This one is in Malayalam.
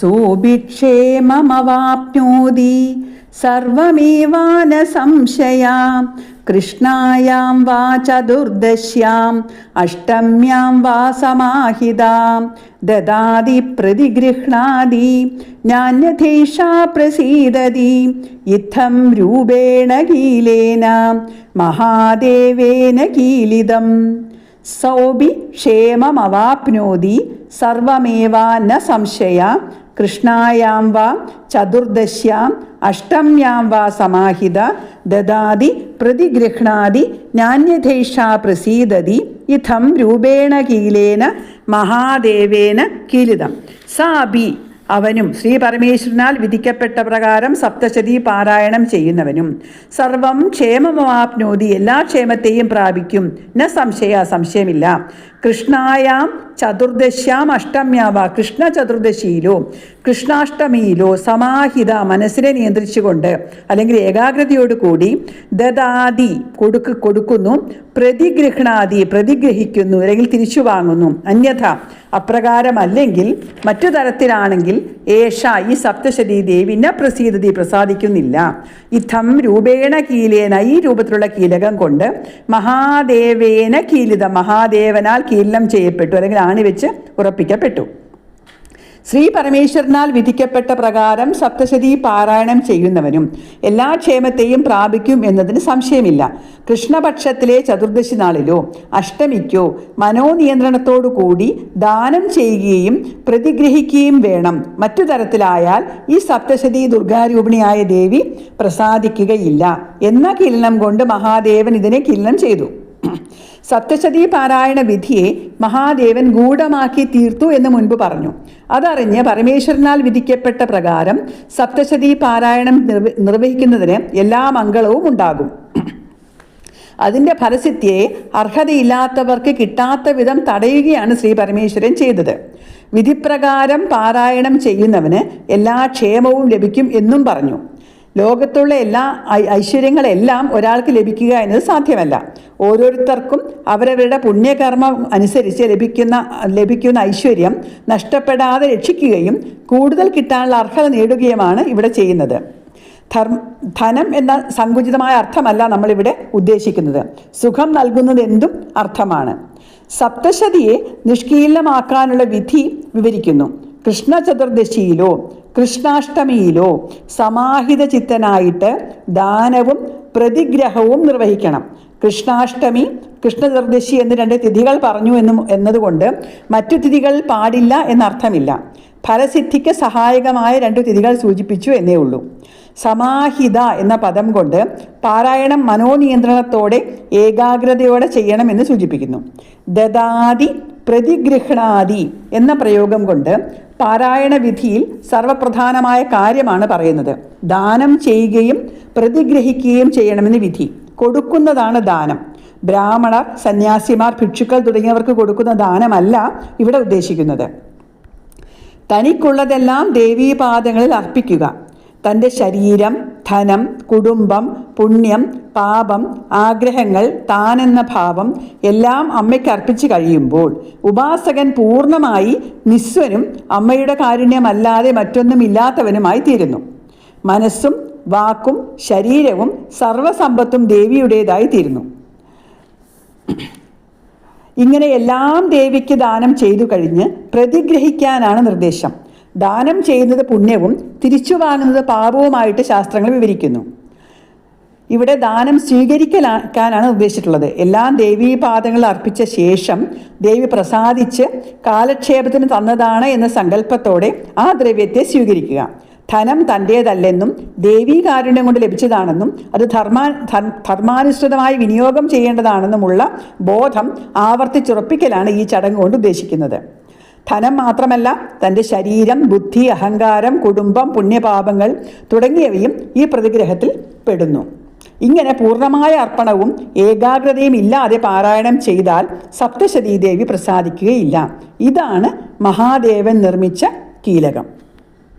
सोऽभिक्षेममवाप्नोति सर्वमेवान संशया कृष्णायां वा चतुर्दश्याम् अष्टम्यां वा समाहितां ददाति प्रतिगृह्णाति नान्यथेषा प्रसीदति इत्थं रूपेण कीलेन महादेवेन कीलितम् സൗബി ക്ഷേമമവാപ്നോതി സർവമേവ ന സംശയ കൃഷ്ണായാം വാ ചതുർദശ്യാം അഷ്ടമ്യാം വാ സമാഹിത ദദാതി പ്രതിഗൃഹ്ണാതി നാണ്യഥേഷാ പ്രസീദതി ഇഥം രൂപേണ കീലേന മഹാദേവേന കീലിതം. സാബി അവനും ശ്രീ പരമേശ്വരനാൽ വിധിക്കപ്പെട്ട പ്രകാരം സപ്തശതി പാരായണം ചെയ്യുന്നവനും. സർവം ക്ഷേമമാപ്നോതി എല്ലാ ക്ഷേമത്തെയും പ്രാപിക്കും. ന സംശയ സംശയമില്ല. കൃഷ്ണായാം ചതുർദശ്യാം അഷ്ടമ്യാവ കൃഷ്ണ ചതുർദശിയിലോ കൃഷ്ണാഷ്ടമിയിലോ സമാഹിത മനസ്സിനെ നിയന്ത്രിച്ചുകൊണ്ട് അല്ലെങ്കിൽ ഏകാഗ്രതയോട് കൂടി ദദാതി കൊടുക്ക് കൊടുക്കുന്നു. പ്രതിഗ്രഹണാദി പ്രതിഗ്രഹിക്കുന്നു അല്ലെങ്കിൽ തിരിച്ചു വാങ്ങുന്നു. അന്യഥ അപ്രകാരമല്ലെങ്കിൽ മറ്റു തരത്തിലാണെങ്കിൽ ഏഷ ഈ സപ്തശരി ദേവി ന പ്രസീതതി പ്രസാദിക്കുന്നില്ല. ഇത്തം രൂപേണ കീലേന ഈ രൂപത്തിലുള്ള കീലകം കൊണ്ട് മഹാദേവേന കീലിത മഹാദേവനാൽ കീലനം ചെയ്യപ്പെട്ടു അല്ലെങ്കിൽ ആണിവെച്ച് ഉറപ്പിക്കപ്പെട്ടു. ശ്രീ പരമേശ്വരനാൽ വിധിക്കപ്പെട്ട പ്രകാരം സപ്തശതി പാരായണം ചെയ്യുന്നവനും എല്ലാ ക്ഷേമത്തെയും പ്രാപിക്കും എന്നതിന് സംശയമില്ല. കൃഷ്ണപക്ഷത്തിലെ ചതുർദശി നാളിലോ അഷ്ടമിക്കോ മനോനിയന്ത്രണത്തോടു കൂടി ദാനം ചെയ്യുകയും പ്രതിഗ്രഹിക്കുകയും വേണം. മറ്റു തരത്തിലായാൽ ഈ സപ്തശതി ദുർഗാരൂപിണിയായ ദേവി പ്രസാദിക്കുകയില്ല. എന്ന കിരണം കൊണ്ട് മഹാദേവൻ ഇതിനെ കിരണം ചെയ്തു. സപ്തശതി പാരായണ വിധിയെ മഹാദേവൻ ഗൂഢമാക്കി തീർത്തു എന്ന് മുൻപ് പറഞ്ഞു. അതറിഞ്ഞ് പരമേശ്വരനാൽ വിധിക്കപ്പെട്ട പ്രകാരം സപ്തശതി പാരായണം നിർവ നിർവഹിക്കുന്നതിന് എല്ലാ മംഗളവും ഉണ്ടാകും. അതിന്റെ ഫലസിദ്ധിയെ അർഹതയില്ലാത്തവർക്ക് കിട്ടാത്ത വിധം തടയുകയാണ് ശ്രീ പരമേശ്വരൻ ചെയ്തത്. വിധിപ്രകാരം പാരായണം ചെയ്യുന്നവന് എല്ലാ ക്ഷേമവും ലഭിക്കും എന്നും പറഞ്ഞു. ലോകത്തുള്ള എല്ലാ ഐശ്വര്യങ്ങളെല്ലാം ഒരാൾക്ക് ലഭിക്കുക എന്നത് സാധ്യമല്ല. ഓരോരുത്തർക്കും അവരവരുടെ പുണ്യകർമ്മം അനുസരിച്ച് ലഭിക്കുന്ന ലഭിക്കുന്ന ഐശ്വര്യം നഷ്ടപ്പെടാതെ രക്ഷിക്കുകയും കൂടുതൽ കിട്ടാനുള്ള അർഹത നേടുകയുമാണ് ഇവിടെ ചെയ്യുന്നത്. ധർമ്മ ധനം എന്ന സങ്കുചിതമായ അർത്ഥമല്ല നമ്മളിവിടെ ഉദ്ദേശിക്കുന്നത്. സുഖം നൽകുന്നത് എന്തും അർത്ഥമാണ്. സപ്തശതിയെ നിഷ്കീലമാക്കാനുള്ള വിധി വിവരിക്കുന്നു. കൃഷ്ണ ചതുർദശിയിലോ കൃഷ്ണാഷ്ടമിയിലോ സമാഹിത ചിത്തനായിട്ട് ദാനവും പ്രതിഗ്രഹവും നിർവഹിക്കണം. കൃഷ്ണാഷ്ടമി കൃഷ്ണനിർദ്ദേശി എന്ന് രണ്ട് തിഥികൾ പറഞ്ഞു എന്നും എന്നതുകൊണ്ട് മറ്റു തിഥികൾ പാടില്ല എന്നർത്ഥമില്ല. ഫലസിദ്ധിക്ക് സഹായകമായ രണ്ടു തിഥികൾ സൂചിപ്പിച്ചു എന്നേ ഉള്ളൂ സമാഹിത എന്ന പദം കൊണ്ട് പാരായണം മനോനിയന്ത്രണത്തോടെ ഏകാഗ്രതയോടെ ചെയ്യണമെന്ന് സൂചിപ്പിക്കുന്നു. ദദാതി പ്രതിഗൃഹണാദി എന്ന പ്രയോഗം കൊണ്ട് പാരായണ വിധിയിൽ സർവപ്രധാനമായ കാര്യമാണ് പറയുന്നത്. ദാനം ചെയ്യുകയും പ്രതിഗ്രഹിക്കുകയും ചെയ്യണമെന്ന് വിധി. കൊടുക്കുന്നതാണ് ദാനം. ബ്രാഹ്മണർ സന്യാസിമാർ ഭിക്ഷുക്കൾ തുടങ്ങിയവർക്ക് കൊടുക്കുന്ന ദാനമല്ല ഇവിടെ ഉദ്ദേശിക്കുന്നത്. തനിക്കുള്ളതെല്ലാം ദേവീപാദങ്ങളിൽ അർപ്പിക്കുക. തന്റെ ശരീരം ധനം കുടുംബം പുണ്യം പാപം ആഗ്രഹങ്ങൾ താനെന്ന ഭാവം എല്ലാം അമ്മയ്ക്ക് അർപ്പിച്ച് കഴിയുമ്പോൾ ഉപാസകൻ പൂർണമായി നിസ്വനും അമ്മയുടെ കാരുണ്യമല്ലാതെ മറ്റൊന്നുമില്ലാത്തവനുമായി തീരുന്നു. മനസ്സും വാക്കും ശരീരവും സർവസമ്പത്തും ദേവിയുടേതായി തീരുന്നു. ഇങ്ങനെ എല്ലാം ദേവിക്ക് ദാനം ചെയ്തു കഴിഞ്ഞ് പ്രതിഗ്രഹിക്കാനാണ് നിർദ്ദേശം. ദാനം ചെയ്യുന്നത് പുണ്യവും തിരിച്ചു വാങ്ങുന്നത് പാപവുമായിട്ട് ശാസ്ത്രങ്ങൾ വിവരിക്കുന്നു. ഇവിടെ ദാനം സ്വീകരിക്കലാക്കാനാണ് ഉദ്ദേശിച്ചിട്ടുള്ളത്. എല്ലാം ദേവീ പാദങ്ങൾ അർപ്പിച്ച ശേഷം ദേവി പ്രസാദിച്ച് കാലക്ഷേപത്തിന് തന്നതാണ് എന്ന സങ്കല്പത്തോടെ ആ ദ്രവ്യത്തെ സ്വീകരിക്കുക. ധനം തന്റേതല്ലെന്നും ദേവീകാരുണ്യം കൊണ്ട് ലഭിച്ചതാണെന്നും അത് ധർമാ ധർ- ധർമാനുസൃതമായി വിനിയോഗം ചെയ്യേണ്ടതാണെന്നുമുള്ള ബോധം ആവർത്തിച്ചുറപ്പിക്കലാണ് ഈ ചടങ്ങ് കൊണ്ട് ഉദ്ദേശിക്കുന്നത്. ധനം മാത്രമല്ല തന്റെ ശരീരം ബുദ്ധി അഹങ്കാരം കുടുംബം പുണ്യപാപങ്ങൾ തുടങ്ങിയവയും ഈ പ്രതിഗ്രഹത്തിൽ പെടുന്നു. ഇങ്ങനെ പൂർണമായ അർപ്പണവും ഏകാഗ്രതയും ഇല്ലാതെ പാരായണം ചെയ്താൽ സപ്തശതീദേവി പ്രസാദിക്കുകയില്ല. ഇതാണ് മഹാദേവൻ നിർമ്മിച്ച കീലകം.